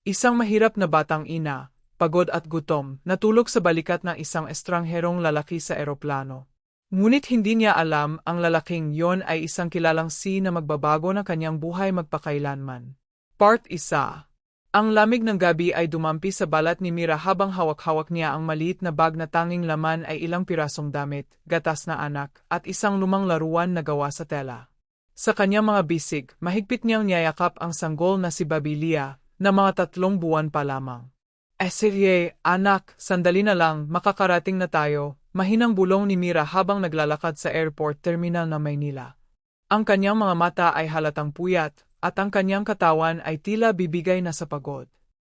Isang mahirap na batang ina, pagod at gutom, natulog sa balikat ng isang estrangherong lalaki sa eroplano. Ngunit hindi niya alam ang lalaking yon ay isang kilalang si na magbabago ng kanyang buhay magpakailanman. Part 1 Ang lamig ng gabi ay dumampi sa balat ni Mira habang hawak-hawak niya ang maliit na bag na tanging laman ay ilang pirasong damit, gatas na anak, at isang lumang laruan na gawa sa tela. Sa kanyang mga bisig, mahigpit niyang niyayakap ang sanggol na si Babilia, na mga tatlong buwan pa lamang. Esirye, anak, sandali na lang, makakarating na tayo, Mahinang bulong ni Mira habang naglalakad sa airport terminal ng Maynila. Ang kanyang mga mata ay halatang puyat, at ang kanyang katawan ay tila bibigay na sa pagod.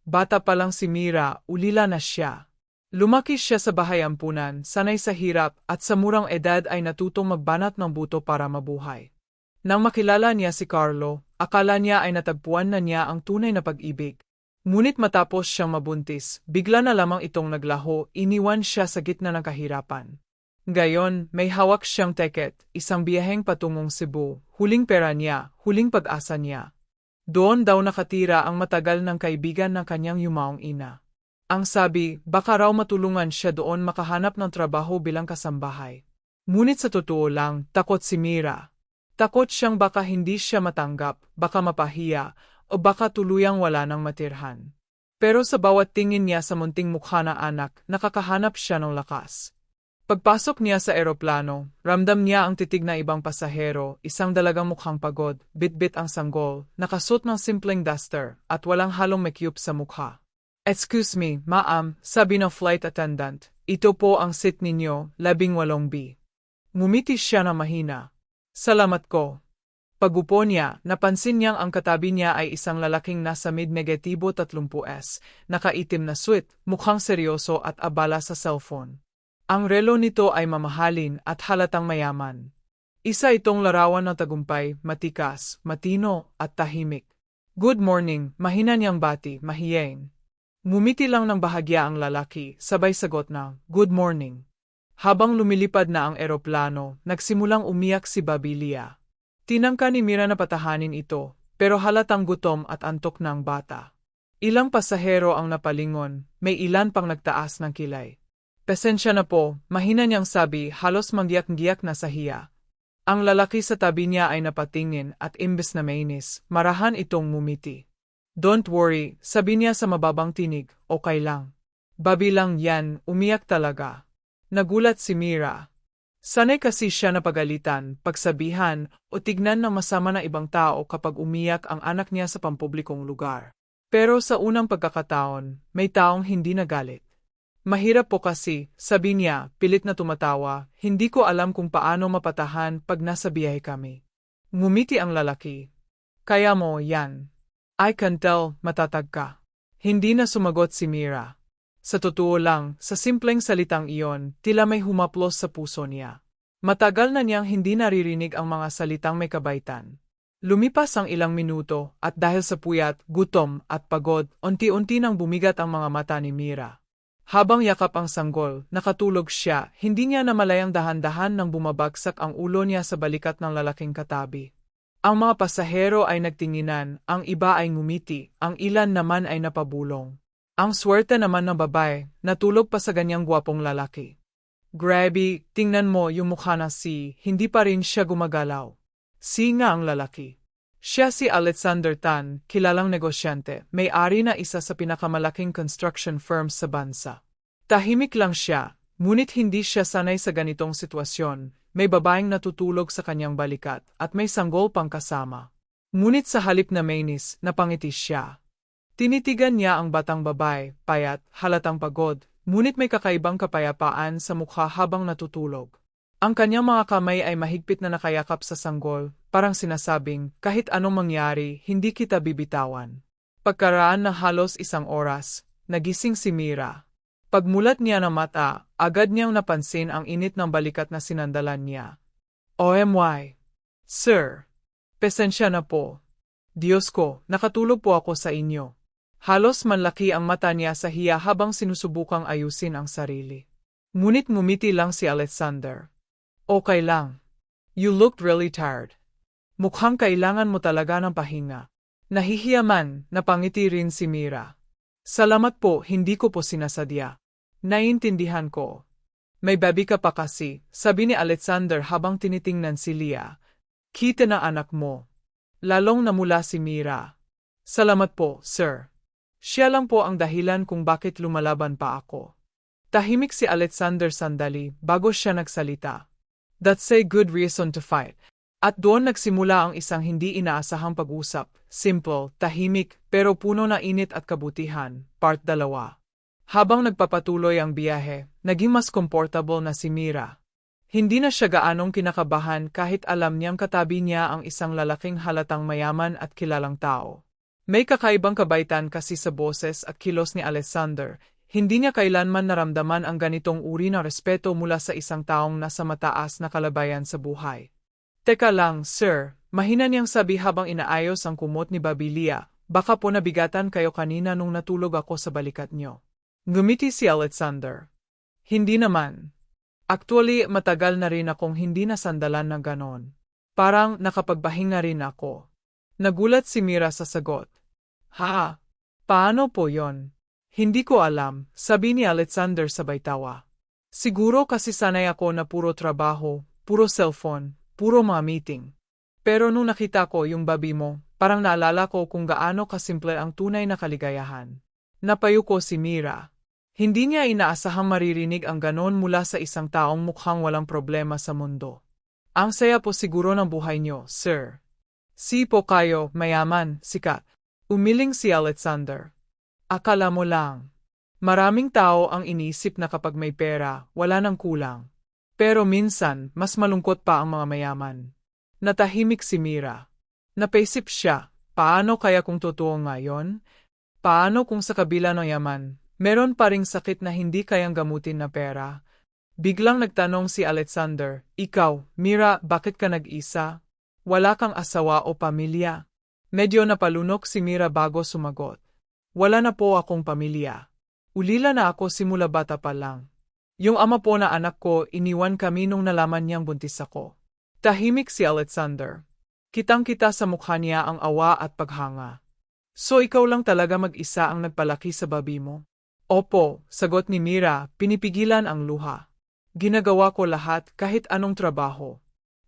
Bata pa lang si Mira, ulila na siya. Lumaki siya sa bahay ampunan, sanay sa hirap, at sa murang edad ay natutong magbanat ng buto para mabuhay. Nang makilala niya si Carlo, akala niya ay natagpuan na niya ang tunay na pag-ibig. Ngunit matapos siyang mabuntis, bigla na lamang itong naglaho, iniwan siya sa gitna ng kahirapan. Gayon, may hawak siyang teket, isang biyaheng patungong Cebu, huling pera niya, huling pag-asa niya. Doon daw nakatira ang matagal ng kaibigan ng kanyang yumaong ina. Ang sabi, baka raw matulungan siya doon makahanap ng trabaho bilang kasambahay. Ngunit sa totoo lang, takot si Mira. Takot siyang baka hindi siya matanggap, baka mapahiya, o baka tuluyang wala ng matirhan. Pero sa bawat tingin niya sa munting mukha na anak, nakakahanap siya ng lakas. Pagpasok niya sa eroplano, ramdam niya ang titig na ibang pasahero, isang dalagang mukhang pagod, bitbit ang sanggol, nakasuot ng simpleng duster, at walang halong makeup sa mukha. Excuse me, ma'am, sabi ng flight attendant, ito po ang seat ninyo, labing walong B. Ngumiti siya na mahina. Salamat ko, Pagupo niya, napansin niyang ang katabi niya ay isang lalaking nasa mid-negatibo 30S, nakaitim na suit, mukhang seryoso at abala sa cellphone. Ang relo nito ay mamahalin at halatang mayaman. Isa itong larawan ng tagumpay, matikas, matino, at tahimik. Good morning, mahina niyang bati, mahiyain. Ngumiti lang ng bahagya ang lalaki, sabay sagot na, good morning. Habang lumilipad na ang eroplano, nagsimulang umiyak si Babilia. Tinangka ni Mira na patahanin ito, pero halatang gutom at antok ng bata. Ilang pasahero ang napalingon, may ilan pang nagtaas ng kilay. Pesensya na po, mahina niyang sabi halos manggiyak-giyak na sa hiya. Ang lalaki sa tabi niya ay napatingin at imbes na mainis, marahan itong mumiti. Don't worry, sabi niya sa mababang tinig, okay lang. Babi lang yan, umiyak talaga. Nagulat si Mira, Sanay kasi siya na pagalitan, pagsabihan, o tignan ng masama na ibang tao kapag umiyak ang anak niya sa pampublikong lugar. Pero sa unang pagkakataon, may taong hindi nagalit. Mahirap po kasi, sabi niya, pilit na tumatawa, hindi ko alam kung paano mapatahan pag nasa biyahe kami. Ngumiti ang lalaki. Kaya mo, yan. I can tell, matatag ka. Hindi na sumagot si Mira. Sa totoo lang, sa simpleng salitang iyon, tila may humaplos sa puso niya. Matagal na niyang hindi naririnig ang mga salitang may kabaitan. Lumipas ang ilang minuto, at dahil sa puyat, gutom, at pagod, unti-unti nang bumigat ang mga mata ni Mira. Habang yakap ang sanggol, nakatulog siya, hindi niya namalayang dahan-dahan nang bumabagsak ang ulo niya sa balikat ng lalaking katabi. Ang mga pasahero ay nagtinginan, ang iba ay ngumiti, ang ilan naman ay napabulong. Ang swerte naman ng babae, natulog pa sa ganyang gwapong lalaki. Grabe, tingnan mo yung mukha na si, hindi pa rin siya gumagalaw. Si nga ang lalaki. Siya si Alexander Tan, kilalang negosyante, may-ari na isa sa pinakamalaking construction firms sa bansa. Tahimik lang siya, ngunit hindi siya sanay sa ganitong sitwasyon, may babaeng natutulog sa kanyang balikat at may sanggol pang kasama. Ngunit sa halip na mainis, napangiti siya. Tinitigan niya ang batang babae, payat, halatang pagod, ngunit may kakaibang kapayapaan sa mukha habang natutulog. Ang kanyang mga kamay ay mahigpit na nakayakap sa sanggol, parang sinasabing, kahit anong mangyari, hindi kita bibitawan. Pagkaraan ng halos isang oras, nagising si Mira. Pagmulat niya ng mata, agad niyang napansin ang init ng balikat na sinandalan niya. OMY! Sir! Pesensya na po. Diyos ko, nakatulog po ako sa inyo. Halos manlaki ang mata niya sa hiya habang sinusubukang ayusin ang sarili. Ngunit ngumiti lang si Alexander. Okay lang. You looked really tired. Mukhang kailangan mo talaga ng pahinga. Nahihiyaman, napangiti rin si Mira. Salamat po, hindi ko po sinasadya. Naiintindihan ko. May baby ka pa kasi, sabi ni Alexander habang tinitingnan si Leah. Kita na anak mo. Lalong namula si Mira. Salamat po, sir. Siya lang po ang dahilan kung bakit lumalaban pa ako. Tahimik si Alexander sandali bago siya nagsalita. That's a good reason to fight. At doon nagsimula ang isang hindi inaasahang pag-usap. Simple, tahimik, pero puno na init at kabutihan. Part 2. Habang nagpapatuloy ang biyahe, naging mas comfortable na si Mira. Hindi na siya gaanong kinakabahan kahit alam niyang katabi niya ang isang lalaking halatang mayaman at kilalang tao. May kakaibang kabaitan kasi sa boses at kilos ni Alexander, hindi niya kailanman naramdaman ang ganitong uri ng respeto mula sa isang taong nasa mataas na kalabayan sa buhay. Teka lang, sir, mahina niyang sabi habang inaayos ang kumot ni Babilia, baka po nabigatan kayo kanina nung natulog ako sa balikat niyo. Ngumiti si Alexander. Hindi naman. Actually, matagal na rin akong hindi nasandalan ng ganon. Parang nakapagbahinga rin ako. Nagulat si Mira sa sagot. Ha? Paano po yon? Hindi ko alam, sabi ni Alexander sabay tawa. Siguro kasi sanay ako na puro trabaho, puro cellphone, puro mga meeting. Pero nung nakita ko yung babi mo, parang naalala ko kung gaano kasimple ang tunay na kaligayahan. Napayo ko si Mira. Hindi niya inaasahang maririnig ang ganon mula sa isang taong mukhang walang problema sa mundo. Ang saya po siguro ng buhay niyo, sir. Si po kayo, mayaman, sikat. Umiling si Alexander. Akala mo lang. Maraming tao ang inisip na kapag may pera, wala nang kulang. Pero minsan, mas malungkot pa ang mga mayaman. Natahimik si Mira. Napaisip siya, paano kaya kung totoo ngayon? Paano kung sa kabila ng yaman, meron pa ring sakit na hindi kayang gamutin na pera? Biglang nagtanong si Alexander, Ikaw, Mira, bakit ka nag-isa? Wala kang asawa o pamilya? Medyo napalunok si Mira bago sumagot. Wala na po akong pamilya. Ulila na ako simula bata pa lang. Yung ama po na anak ko, iniwan kami nung nalaman niyang buntis ako. Tahimik si Alexander. Kitang-kita sa mukha niya ang awa at paghanga. So ikaw lang talaga mag-isa ang nagpalaki sa babi mo? Opo, sagot ni Mira, pinipigilan ang luha. Ginagawa ko lahat kahit anong trabaho.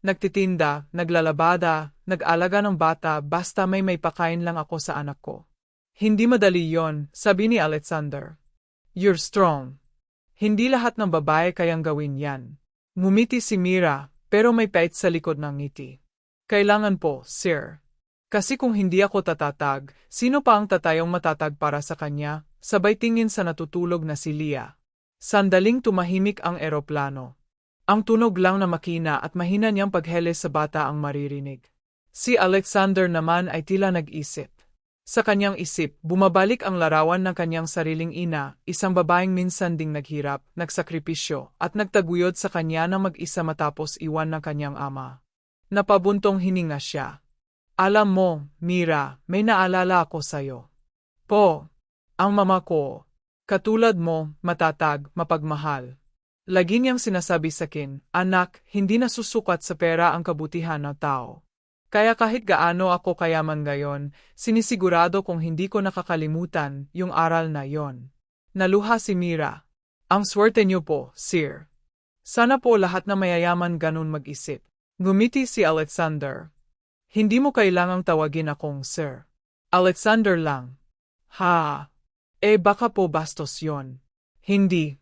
Nagtitinda, naglalabada, nag-alaga ng bata basta may may pakain lang ako sa anak ko. Hindi madali yon, sabi ni Alexander. You're strong. Hindi lahat ng babae kayang gawin yan. Ngumiti si Mira, pero may pait sa likod ng ngiti. Kailangan po, sir. Kasi kung hindi ako tatatag, sino pa ang tatayong matatag para sa kanya? Sabay tingin sa natutulog na si Leah. Sandaling tumahimik ang eroplano. Ang tunog lang na makina at mahina niyang pagheles sa bata ang maririnig. Si Alexander naman ay tila nag-isip. Sa kanyang isip, bumabalik ang larawan ng kanyang sariling ina, isang babaeng minsan ding naghirap, nagsakripisyo, at nagtaguyod sa kanya na mag-isa matapos iwan ng kanyang ama. Napabuntong hininga siya. Alam mo, Mira, may naalala ako sa'yo. Po, ang mama ko, katulad mo, matatag, mapagmahal. Lagi niyang sinasabi sa akin, anak, hindi nasusukat sa pera ang kabutihan ng tao. Kaya kahit gaano ako kayaman ngayon, sinisigurado kong hindi ko nakakalimutan yung aral na yon. Naluha si Mira. Ang swerte niyo po, sir. Sana po lahat na mayayaman ganun mag-isip. Ngumiti si Alexander. Hindi mo kailangang tawagin akong sir. Alexander lang. Ha? Eh baka po bastos yon. Hindi.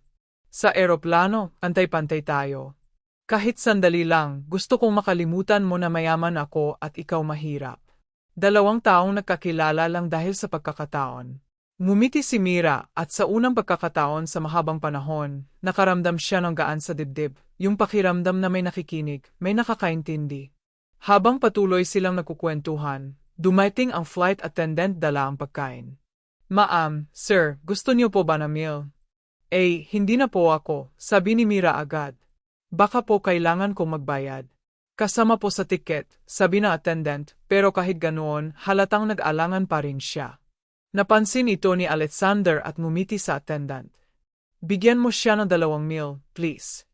Sa eroplano, antay-pantay tayo. Kahit sandali lang, gusto kong makalimutan mo na mayaman ako at ikaw mahirap. Dalawang taong nagkakilala lang dahil sa pagkakataon. Ngumiti si Mira at sa unang pagkakataon sa mahabang panahon, nakaramdam siya ng gaan sa dibdib, yung pakiramdam na may nakikinig, may nakakaintindi. Habang patuloy silang nagkukwentuhan, dumating ang flight attendant dala ang pagkain. Maam, sir, gusto niyo po ba na meal? Eh, hindi na po ako, sabi ni Mira agad. Baka po kailangan kong magbayad. Kasama po sa tiket, sabi na attendant, pero kahit ganoon, halatang nag-alangan pa rin siya. Napansin ito ni Alexander at ngumiti sa attendant. Bigyan mo siya ng dalawang meal, please.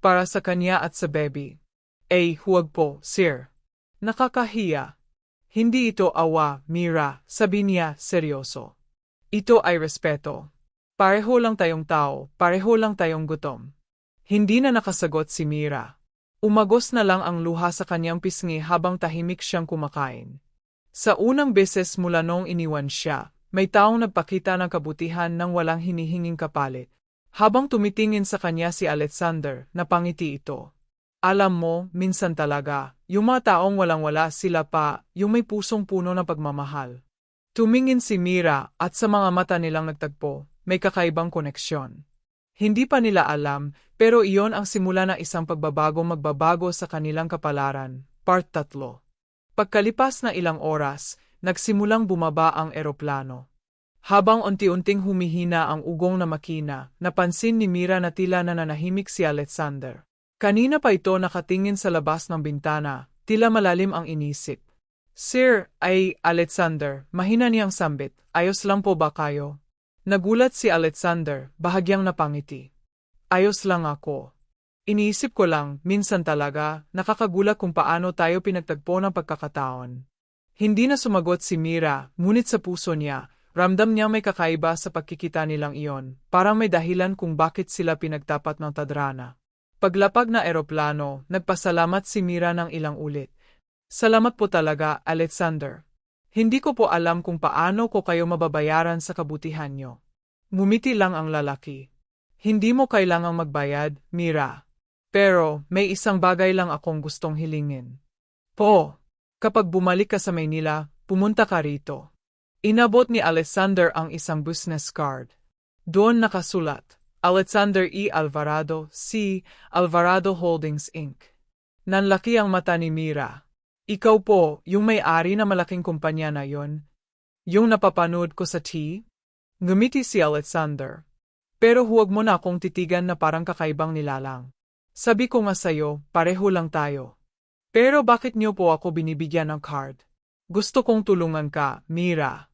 Para sa kanya at sa baby. Eh, huwag po, sir. Nakakahiya. Hindi ito awa, Mira, sabi niya, seryoso. Ito ay respeto. Pareho lang tayong tao, pareho lang tayong gutom. Hindi na nakasagot si Mira. Umagos na lang ang luha sa kanyang pisngi habang tahimik siyang kumakain. Sa unang beses mula nung iniwan siya, may taong nagpakita ng kabutihan nang walang hinihinging kapalit. Habang tumitingin sa kanya si Alexander, napangiti ito. Alam mo, minsan talaga, yung mga taong walang-wala sila pa, yung may pusong puno ng pagmamahal. Tumingin si Mira at sa mga mata nilang nagtagpo, may kakaibang koneksyon. Hindi pa nila alam, pero iyon ang simula ng isang pagbabago magbabago sa kanilang kapalaran. Part 3 Pagkalipas na ilang oras, nagsimulang bumaba ang eroplano. Habang unti-unting humihina ang ugong na makina, napansin ni Mira na tila nananahimik si Alexander. Kanina pa ito nakatingin sa labas ng bintana, tila malalim ang inisip. Sir, ay Alexander, mahina niyang sambit, ayos lang po ba kayo? Nagulat si Alexander, bahagyang napangiti. Ayos lang ako. Iniisip ko lang, minsan talaga, nakakagulat kung paano tayo pinagtagpo ng pagkakataon. Hindi na sumagot si Mira, ngunit sa puso niya, ramdam niya may kakaiba sa pagkikita nilang iyon, parang may dahilan kung bakit sila pinagtapat ng tadrana. Paglapag na eroplano, nagpasalamat si Mira ng ilang ulit. Salamat po talaga, Alexander. Hindi ko po alam kung paano ko kayo mababayaran sa kabutihan nyo. Mumiti lang ang lalaki. Hindi mo kailangang magbayad, Mira. Pero, may isang bagay lang akong gustong hilingin. Po, kapag bumalik ka sa Maynila, pumunta ka rito. Inabot ni Alexander ang isang business card. Doon nakasulat, Alexander E. Alvarado, C. Alvarado Holdings Inc. Nanlaki ang mata ni Mira. Ikaw po, yung may-ari na malaking kumpanya na yon. Yung napapanood ko sa T? Ngumiti si Alexander. Pero huwag mo na akong titigan na parang kakaibang nilalang. Sabi ko nga sa'yo, pareho lang tayo. Pero bakit niyo po ako binibigyan ng card? Gusto kong tulungan ka, Mira.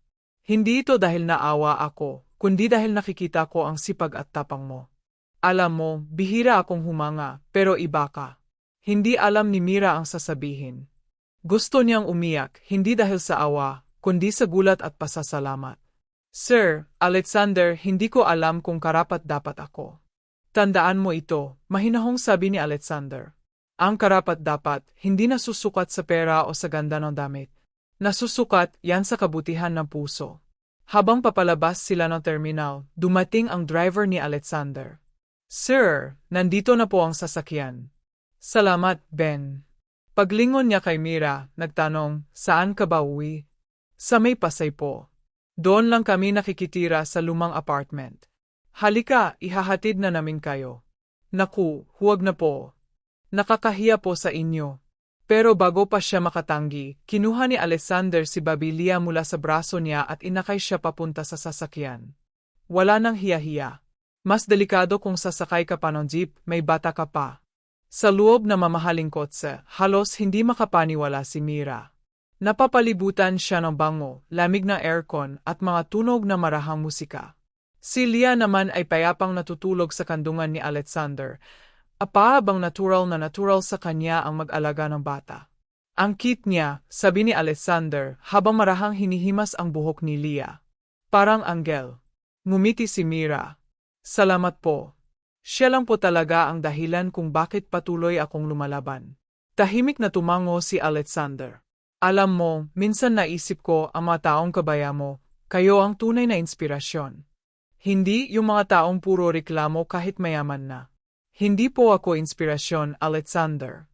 Hindi ito dahil naawa ako, kundi dahil nakikita ko ang sipag at tapang mo. Alam mo, bihira akong humanga, pero iba ka. Hindi alam ni Mira ang sasabihin. Gusto niyang umiyak, hindi dahil sa awa, kundi sa gulat at pasasalamat. Sir, Alexander, hindi ko alam kung karapat dapat ako. Tandaan mo ito, mahinahong sabi ni Alexander. Ang karapat dapat, hindi nasusukat sa pera o sa ganda ng damit. Nasusukat yan sa kabutihan ng puso. Habang papalabas sila ng terminal, dumating ang driver ni Alexander. Sir, nandito na po ang sasakyan. Salamat, Ben. Paglingon niya kay Mira, nagtanong, saan ka ba uwi? Sa may pasay po. Doon lang kami nakikitira sa lumang apartment. Halika, ihahatid na namin kayo. Naku, huwag na po. Nakakahiya po sa inyo. Pero bago pa siya makatanggi, kinuha ni Alexander si Babilia mula sa braso niya at inakay siya papunta sa sasakyan. Wala nang hiya-hiya. Mas delikado kung sasakay ka pa ng jeep, may bata ka pa. Sa loob na mamahaling kotse, halos hindi makapaniwala si Mira. Napapalibutan siya ng bango, lamig na aircon at mga tunog na marahang musika. Si Lia naman ay payapang natutulog sa kandungan ni Alexander, Apahabang natural na natural sa kanya ang mag-alaga ng bata. Ang cute niya, sabi ni Alexander habang marahang hinihimas ang buhok ni Leah. Parang anggel. Ngumiti si Mira. Salamat po. Siya lang po talaga ang dahilan kung bakit patuloy akong lumalaban. Tahimik na tumango si Alexander. Alam mo, minsan naisip ko ang mga taong kabaya mo, kayo ang tunay na inspirasyon. Hindi yung mga taong puro reklamo kahit mayaman na. Hindi po ako inspirasyon, Alexander.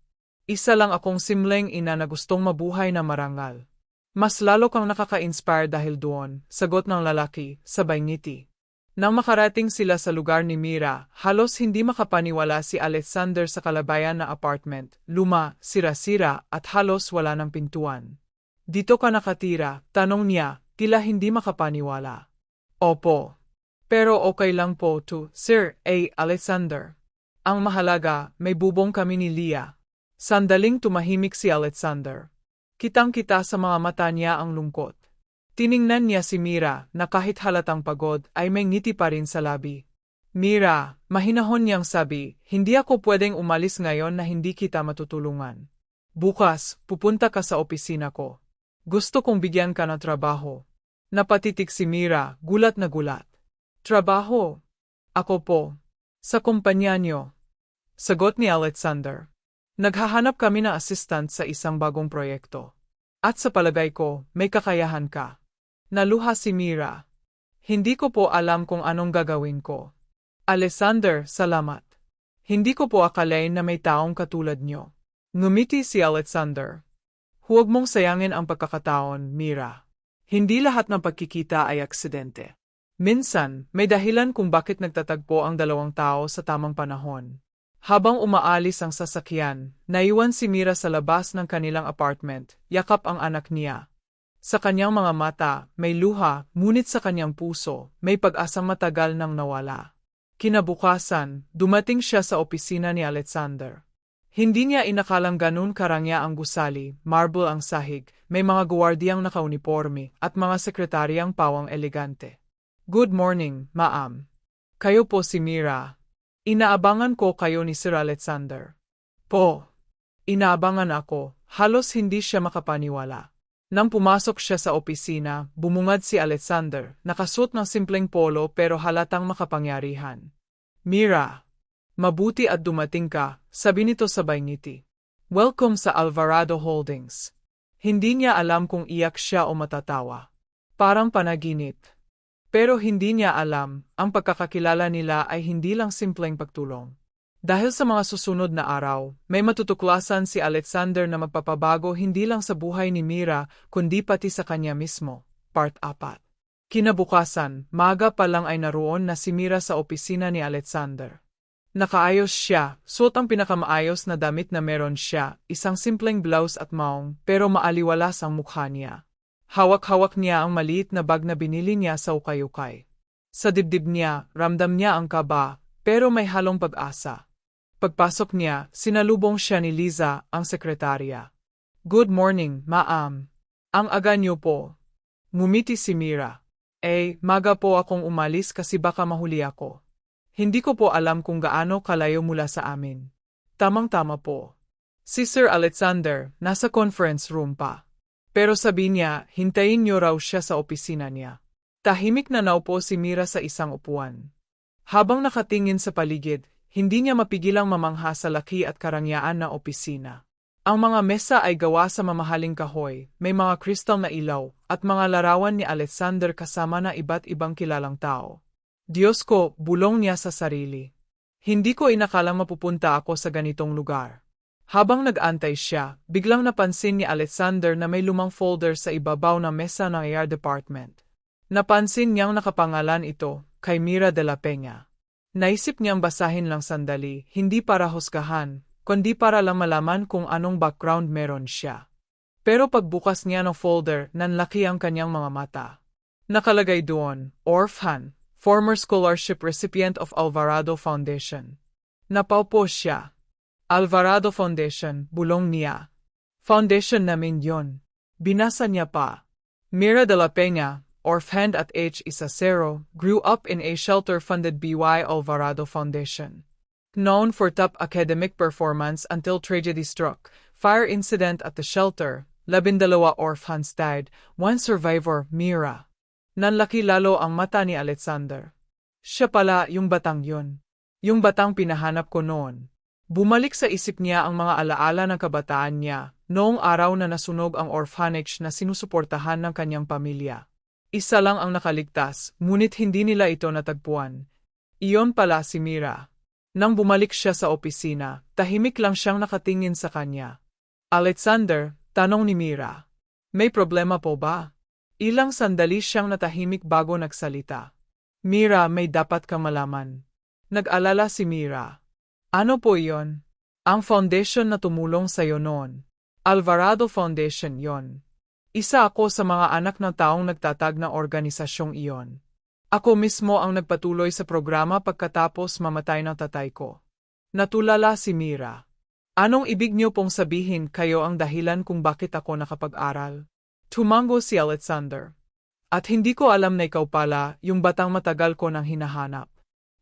Isa lang akong simleng ina na gustong mabuhay na marangal. Mas lalo kang nakaka-inspire dahil doon, sagot ng lalaki, sabay ngiti. Nang makarating sila sa lugar ni Mira, halos hindi makapaniwala si Alexander sa kalabayan na apartment, luma, sira-sira at halos wala ng pintuan. Dito ka nakatira, tanong niya, tila hindi makapaniwala. Opo. Pero okay lang po to, Sir A. Alexander. Ang mahalaga, may bubong kami ni Leah. Sandaling tumahimik si Alexander. Kitang-kita sa mga mata niya ang lungkot. Tiningnan niya si Mira na kahit halatang pagod ay may ngiti pa rin sa labi. Mira, mahinahon niyang sabi, hindi ako pwedeng umalis ngayon na hindi kita matutulungan. Bukas, pupunta ka sa opisina ko. Gusto kong bigyan ka ng trabaho. Napatitik si Mira, gulat na gulat. Trabaho? Ako po. Sa kumpanya niyo. Sagot ni Alexander. Naghahanap kami ng assistant sa isang bagong proyekto. At sa palagay ko, may kakayahan ka. Naluha si Mira. Hindi ko po alam kung anong gagawin ko. Alexander, salamat. Hindi ko po akalain na may taong katulad nyo. Ngumiti si Alexander. Huwag mong sayangin ang pagkakataon, Mira. Hindi lahat ng pagkikita ay aksidente. Minsan, may dahilan kung bakit nagtatagpo ang dalawang tao sa tamang panahon. Habang umaalis ang sasakyan, naiwan si Mira sa labas ng kanilang apartment, yakap ang anak niya. Sa kanyang mga mata, may luha, ngunit sa kanyang puso, may pag-asang matagal nang nawala. Kinabukasan, dumating siya sa opisina ni Alexander. Hindi niya inakalang ganun karangya ang gusali, marble ang sahig, may mga guwardiyang nakauniforme, at mga sekretaryang pawang elegante. Good morning, ma'am. Kayo po si Mira. Inaabangan ko kayo ni Sir Alexander. Po. Inaabangan ako, halos hindi siya makapaniwala. Nang pumasok siya sa opisina, bumungad si Alexander, nakasuot ng simpleng polo pero halatang makapangyarihan. Mira, mabuti at dumating ka, sabi nito sabay ngiti. Welcome sa Alvarado Holdings. Hindi niya alam kung iyak siya o matatawa. Parang panaginip. Pero hindi niya alam, ang pagkakakilala nila ay hindi lang simpleng pagtulong. Dahil sa mga susunod na araw, may matutuklasan si Alexander na magpapabago hindi lang sa buhay ni Mira, kundi pati sa kanya mismo. Part 4 Kinabukasan, maga pa lang ay naroon na si Mira sa opisina ni Alexander. Nakaayos siya, suot ang pinakamaayos na damit na meron siya, isang simpleng blouse at maong, pero maaliwalas ang mukha niya. Hawak-hawak niya ang maliit na bag na binili niya sa ukay-ukay. Sa dibdib niya, ramdam niya ang kaba, pero may halong pag-asa. Pagpasok niya, sinalubong siya ni Liza, ang sekretarya. Good morning, ma'am. Ang aga niyo po. Ngumiti si Mira. Eh, maga po akong umalis kasi baka mahuli ako. Hindi ko po alam kung gaano kalayo mula sa amin. Tamang-tama po. Si Sir Alexander, nasa conference room pa. Pero sabi niya, hintayin niyo raw siya sa opisina niya. Tahimik na naupo si Mira sa isang upuan. Habang nakatingin sa paligid, hindi niya mapigilang mamangha sa laki at karangyaan na opisina. Ang mga mesa ay gawa sa mamahaling kahoy, may mga kristal na ilaw, at mga larawan ni Alexander kasama na iba't ibang kilalang tao. Diyos ko, bulong niya sa sarili. Hindi ko inakalang mapupunta ako sa ganitong lugar. Habang nag-antay siya, biglang napansin ni Alexander na may lumang folder sa ibabaw ng mesa ng AR department. Napansin niyang nakapangalan ito, kay Mira de la Peña. Naisip niyang basahin lang sandali, hindi para husgahan, kundi para lang malaman kung anong background meron siya. Pero pagbukas niya ng folder, nanlaki ang kanyang mga mata. Nakalagay doon, Orphan, former scholarship recipient of Alvarado Foundation. Napaupo siya. Alvarado Foundation, bulong niya. Foundation namin yon. Binasa niya pa. Mira de la Peña, orphaned at age isa zero, grew up in a shelter-funded BY Alvarado Foundation. Known for top academic performance until tragedy struck, fire incident at the shelter, labindalawa orphans died, one survivor, Mira. Nanlaki lalo ang mata ni Alexander. Siya pala yung batang yun. Yung batang pinahanap ko noon. Bumalik sa isip niya ang mga alaala ng kabataan niya, noong araw na nasunog ang orphanage na sinusuportahan ng kanyang pamilya. Isa lang ang nakaligtas, ngunit hindi nila ito natagpuan. Iyon pala si Mira. Nang bumalik siya sa opisina, tahimik lang siyang nakatingin sa kanya. Alexander, tanong ni Mira. May problema po ba? Ilang sandali siyang natahimik bago nagsalita. Mira, may dapat kang malaman. Nag-alala si Mira. Ano po iyon? Ang foundation na tumulong sa'yo noon. Alvarado Foundation yon. Isa ako sa mga anak ng taong nagtatag na organisasyong iyon. Ako mismo ang nagpatuloy sa programa pagkatapos mamatay ng tatay ko. Natulala si Mira. Anong ibig niyo pong sabihin kayo ang dahilan kung bakit ako nakapag-aral? Tumango si Alexander. At hindi ko alam na ikaw pala, yung batang matagal ko nang hinahanap.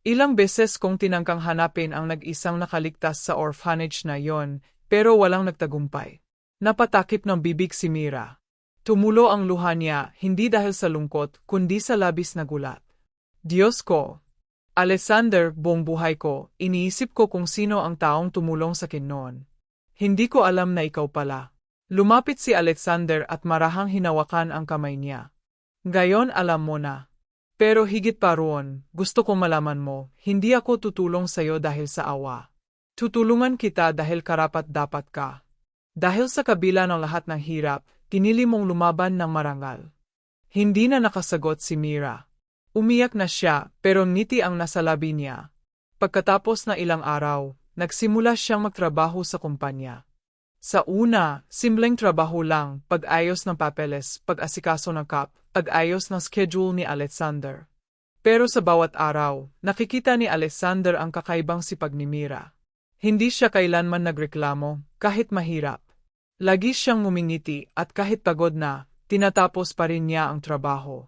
Ilang beses kong tinangkang hanapin ang nag-isang nakaligtas sa orphanage na yon, pero walang nagtagumpay. Napatakip ng bibig si Mira. Tumulo ang luha niya, hindi dahil sa lungkot, kundi sa labis na gulat. Diyos ko! Alexander, buong buhay ko, iniisip ko kung sino ang taong tumulong sa akin noon. Hindi ko alam na ikaw pala. Lumapit si Alexander at marahang hinawakan ang kamay niya. Gayon alam mo na. Pero higit pa roon, gusto kong malaman mo, hindi ako tutulong sa'yo dahil sa awa. Tutulungan kita dahil karapat dapat ka. Dahil sa kabila ng lahat ng hirap, pinili mong lumaban ng marangal. Hindi na nakasagot si Mira. Umiyak na siya, pero ngiti ang nasa labi niya. Pagkatapos na ilang araw, nagsimula siyang magtrabaho sa kumpanya. Sa una, simpleng trabaho lang, pag-ayos ng papeles, pag-asikaso ng cup, pag-ayos ng schedule ni Alexander. Pero sa bawat araw, nakikita ni Alexander ang kakaibang sipag ni Mira. Hindi siya kailanman nagreklamo, kahit mahirap. Lagi siyang ngumingiti at kahit pagod na, tinatapos pa rin niya ang trabaho.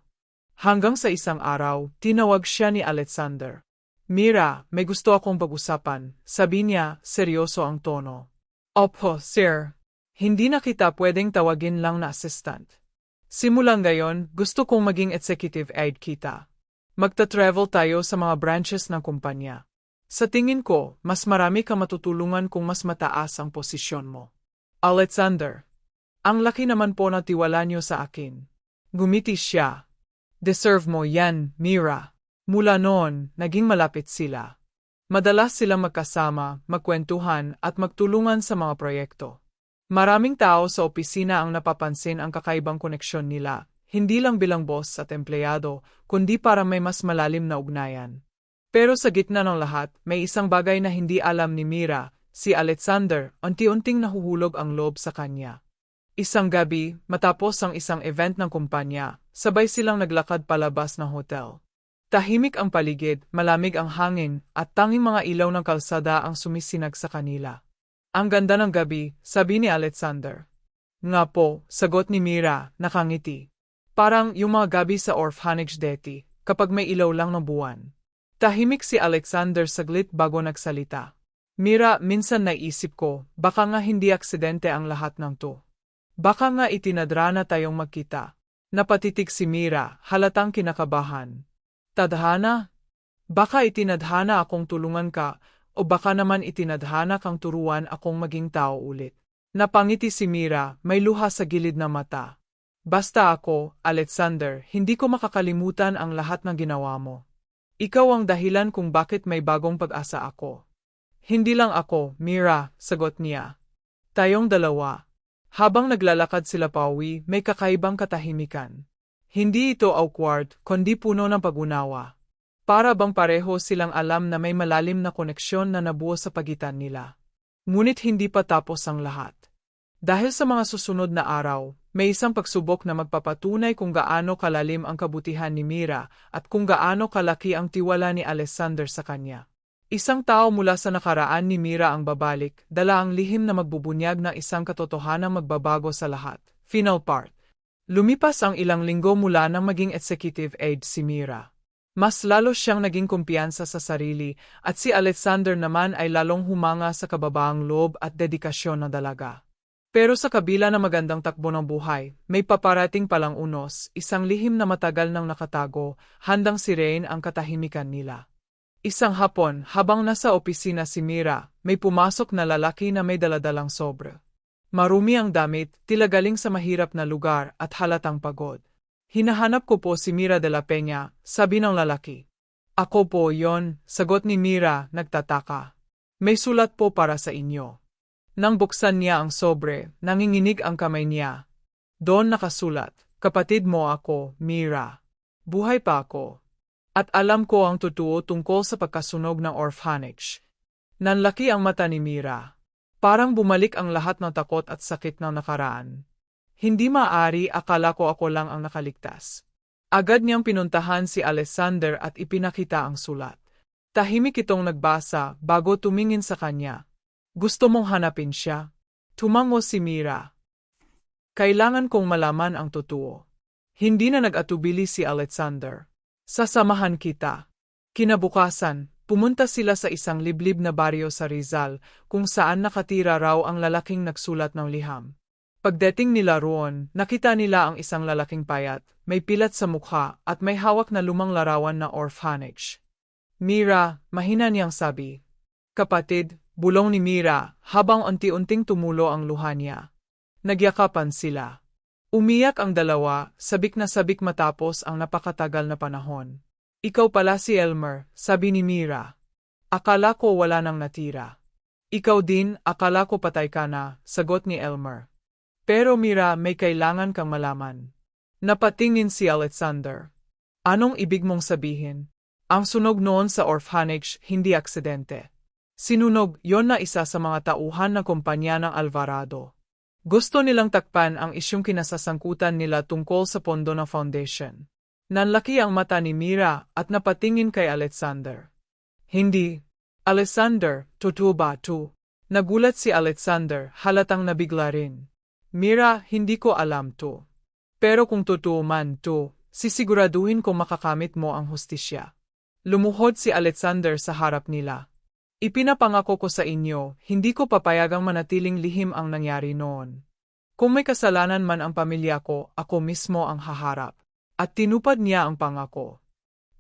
Hanggang sa isang araw, tinawag siya ni Alexander. Mira, may gusto akong pag-usapan, sabi niya, seryoso ang tono. Opo, sir. Hindi na kita pwedeng tawagin lang na assistant. Simulang gayon, gusto kong maging executive aid kita. Magta-travel tayo sa mga branches ng kumpanya. Sa tingin ko, mas marami ka matutulungan kung mas mataas ang posisyon mo. Alexander, ang laki naman po na tiwala niyo sa akin. Gumiti siya. Deserve mo yan, Mira. Mula noon, naging malapit sila. Madalas silang magkasama, magkwentuhan at magtulungan sa mga proyekto. Maraming tao sa opisina ang napapansin ang kakaibang koneksyon nila, hindi lang bilang boss at empleyado, kundi para may mas malalim na ugnayan. Pero sa gitna ng lahat, may isang bagay na hindi alam ni Mira, Si Alexander, unti-unting nahuhulog ang loob sa kanya. Isang gabi, matapos ang isang event ng kumpanya, sabay silang naglakad palabas ng hotel. Tahimik ang paligid, malamig ang hangin, at tanging mga ilaw ng kalsada ang sumisinag sa kanila. Ang ganda ng gabi, sabi ni Alexander. Nga po, sagot ni Mira, nakangiti. Parang yung mga gabi sa orphanage deti, kapag may ilaw lang ng buwan. Tahimik si Alexander saglit bago nagsalita. Mira, minsan naisip ko, baka nga hindi aksidente ang lahat ng to. Baka nga itinadrana tayong magkita. Napatitig si Mira, halatang kinakabahan. Tadhana? Baka itinadhana akong tulungan ka, o baka naman itinadhana kang turuan akong maging tao ulit. Napangiti si Mira, may luha sa gilid na mata. Basta ako, Alexander, hindi ko makakalimutan ang lahat ng ginawa mo. Ikaw ang dahilan kung bakit may bagong pag-asa ako. Hindi lang ako, Mira, sagot niya. Tayong dalawa. Habang naglalakad sila pauwi, may kakaibang katahimikan. Hindi ito awkward, kundi puno ng pagunawa. Para bang pareho silang alam na may malalim na koneksyon na nabuo sa pagitan nila. Ngunit hindi pa tapos ang lahat. Dahil sa mga susunod na araw, may isang pagsubok na magpapatunay kung gaano kalalim ang kabutihan ni Mira at kung gaano kalaki ang tiwala ni Alexander sa kanya. Isang tao mula sa nakaraan ni Mira ang babalik, dala ang lihim na magbubunyag ng isang katotohanang magbabago sa lahat. Final part. Lumipas ang ilang linggo mula nang maging executive aide si Mira. Mas lalo siyang naging kumpiyansa sa sarili at si Alexander naman ay lalong humanga sa kababaang loob at dedikasyon na dalaga. Pero sa kabila na magandang takbo ng buhay, may paparating palang unos, isang lihim na matagal nang nakatago, handang sirein ang katahimikan nila. Isang hapon, habang nasa opisina si Mira, may pumasok na lalaki na may daladalang sobre. Marumi ang damit, tila galing sa mahirap na lugar at halatang pagod. Hinahanap ko po si Mira de la Peña, sabi ng lalaki. Ako po yon, sagot ni Mira, nagtataka. May sulat po para sa inyo. Nang buksan niya ang sobre, nanginginig ang kamay niya. Doon nakasulat, kapatid mo ako, Mira. Buhay pa ako, at alam ko ang totoo tungkol sa pagkasunog ng orphanage. Nanlaki ang mata ni Mira. Parang bumalik ang lahat ng takot at sakit ng nakaraan. Hindi maari akala ko ako lang ang nakaligtas. Agad niyang pinuntahan si Alexander at ipinakita ang sulat. Tahimik itong nagbasa bago tumingin sa kanya. Gusto mong hanapin siya? Tumango si Mira. Kailangan kong malaman ang totoo. Hindi na nag-atubili si Alexander. Sasamahan kita. Kinabukasan, pumunta sila sa isang liblib na baryo sa Rizal, kung saan nakatira raw ang lalaking nagsulat ng liham. Pagdating nila roon, nakita nila ang isang lalaking payat, may pilat sa mukha at may hawak na lumang larawan na orphanage. Mira, mahina niyang sabi. Kapatid, bulong ni Mira habang unti-unting tumulo ang luha niya. Nagyakapan sila. Umiyak ang dalawa, sabik na sabik matapos ang napakatagal na panahon. Ikaw pala si Elmer, sabi ni Mira. Akala ko wala nang natira. Ikaw din, akala ko patay ka na, sagot ni Elmer. Pero Mira, may kailangan kang malaman. Napatingin si Alexander. Anong ibig mong sabihin? Ang sunog noon sa orphanage, hindi aksidente. Sinunog, yon na isa sa mga tauhan ng kumpanya ng Alvarado. Gusto nilang takpan ang isyong kinasasangkutan nila tungkol sa pondo ng foundation. Nanlaki ang mata ni Mira at napatingin kay Alexander. Hindi. Alexander, totoo ba to? Nagulat si Alexander, halatang nabigla rin. Mira, hindi ko alam to. Pero kung totoo man to, sisiguraduhin ko makakamit mo ang hustisya. Lumuhod si Alexander sa harap nila. Ipinapangako ko sa inyo, hindi ko papayagang manatiling lihim ang nangyari noon. Kung may kasalanan man ang pamilya ko, ako mismo ang haharap. At tinupad niya ang pangako.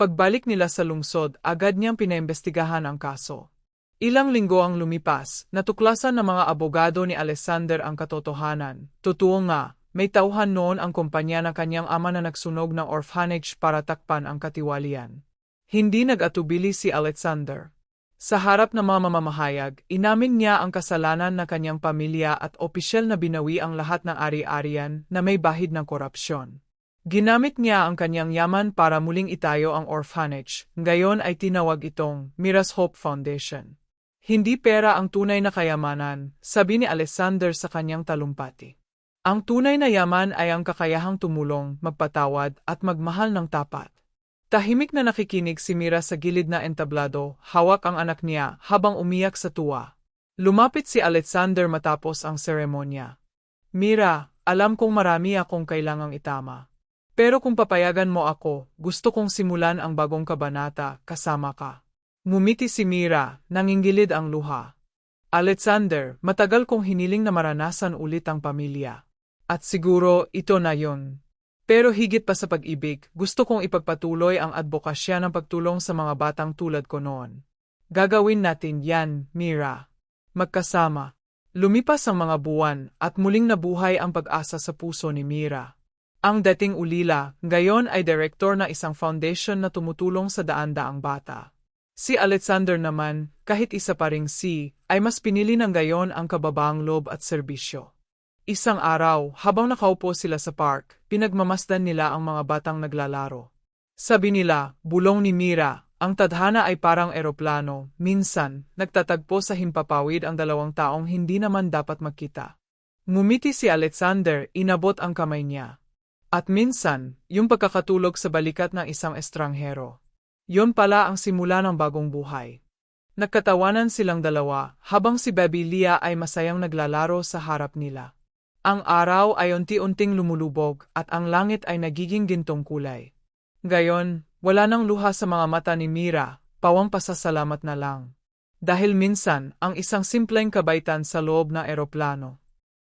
Pagbalik nila sa lungsod, agad niyang pinaimbestigahan ang kaso. Ilang linggo ang lumipas, natuklasan ng mga abogado ni Alexander ang katotohanan. Totoo nga, may tauhan noon ang kumpanya ng kanyang ama na nagsunog ng orphanage para takpan ang katiwalian. Hindi nag-atubili si Alexander. Sa harap ng mga mamamahayag, inamin niya ang kasalanan ng kanyang pamilya at opisyal na binawi ang lahat ng ari-arian na may bahid ng korupsyon. Ginamit niya ang kanyang yaman para muling itayo ang orphanage, ngayon ay tinawag itong Miras Hope Foundation. Hindi pera ang tunay na kayamanan, sabi ni Alexander sa kanyang talumpati. Ang tunay na yaman ay ang kakayahang tumulong, magpatawad at magmahal ng tapat. Tahimik na nakikinig si Mira sa gilid na entablado, hawak ang anak niya habang umiyak sa tuwa. Lumapit si Alexander matapos ang seremonya. Mira, alam kong marami akong kailangang itama. Pero kung papayagan mo ako, gusto kong simulan ang bagong kabanata kasama ka. Ngumiti si Mira, nangingilid ang luha. Alexander, matagal kong hiniling na maranasan ulit ang pamilya. At siguro, ito na yon. Pero higit pa sa pag-ibig, gusto kong ipagpatuloy ang advokasya ng pagtulong sa mga batang tulad ko noon. Gagawin natin yan, Mira. Magkasama. Lumipas ang mga buwan at muling nabuhay ang pag-asa sa puso ni Mira. Ang dating ulila, ngayon ay direktor na isang foundation na tumutulong sa daan-daang bata. Si Alexander naman, kahit isa pa ring si, ay mas pinili ng gayon ang kababaang loob at serbisyo. Isang araw, habang nakaupo sila sa park, pinagmamasdan nila ang mga batang naglalaro. Sabi nila, bulong ni Mira, ang tadhana ay parang eroplano, minsan, nagtatagpo sa himpapawid ang dalawang taong hindi naman dapat magkita. Ngumiti si Alexander, inabot ang kamay niya. At minsan, yung pagkakatulog sa balikat ng isang estranghero. Yon pala ang simula ng bagong buhay. Nagkatawanan silang dalawa habang si Baby Leah ay masayang naglalaro sa harap nila. Ang araw ay unti-unting lumulubog at ang langit ay nagiging gintong kulay. Gayon, wala nang luha sa mga mata ni Mira, pawang pasasalamat na lang. Dahil minsan, ang isang simpleng kabaitan sa loob na eroplano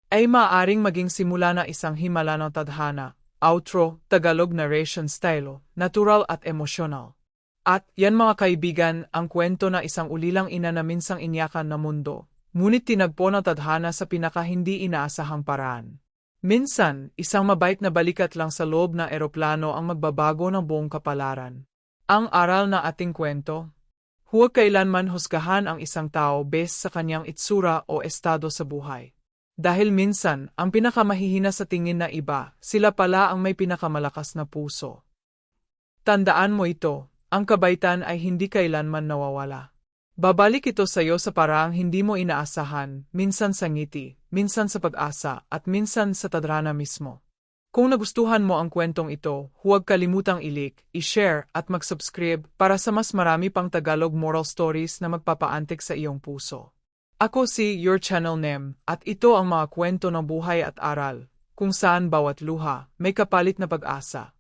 ay maaring maging simula na isang himala ng tadhana, outro, Tagalog narration style, natural at emotional. At, yan mga kaibigan, ang kwento na isang ulilang ina na minsang inyakan na mundo, ngunit tinagpo ng tadhana sa pinaka hindi inaasahang paraan. Minsan, isang mabait na balikat lang sa loob ng eroplano ang magbabago ng buong kapalaran. Ang aral na ating kwento, huwag kailanman husgahan ang isang tao base sa kanyang itsura o estado sa buhay. Dahil minsan, ang pinakamahihina sa tingin na iba, sila pala ang may pinakamalakas na puso. Tandaan mo ito, ang kabaitan ay hindi kailanman nawawala. Babalik ito sa iyo sa paraang hindi mo inaasahan, minsan sa ngiti, minsan sa pag-asa, at minsan sa tadrana mismo. Kung nagustuhan mo ang kwentong ito, huwag kalimutang ilik, i-share at mag-subscribe para sa mas marami pang Tagalog moral stories na magpapaantik sa iyong puso. Ako si Your Channel Nem, at ito ang mga kwento ng buhay at aral, kung saan bawat luha may kapalit na pag-asa.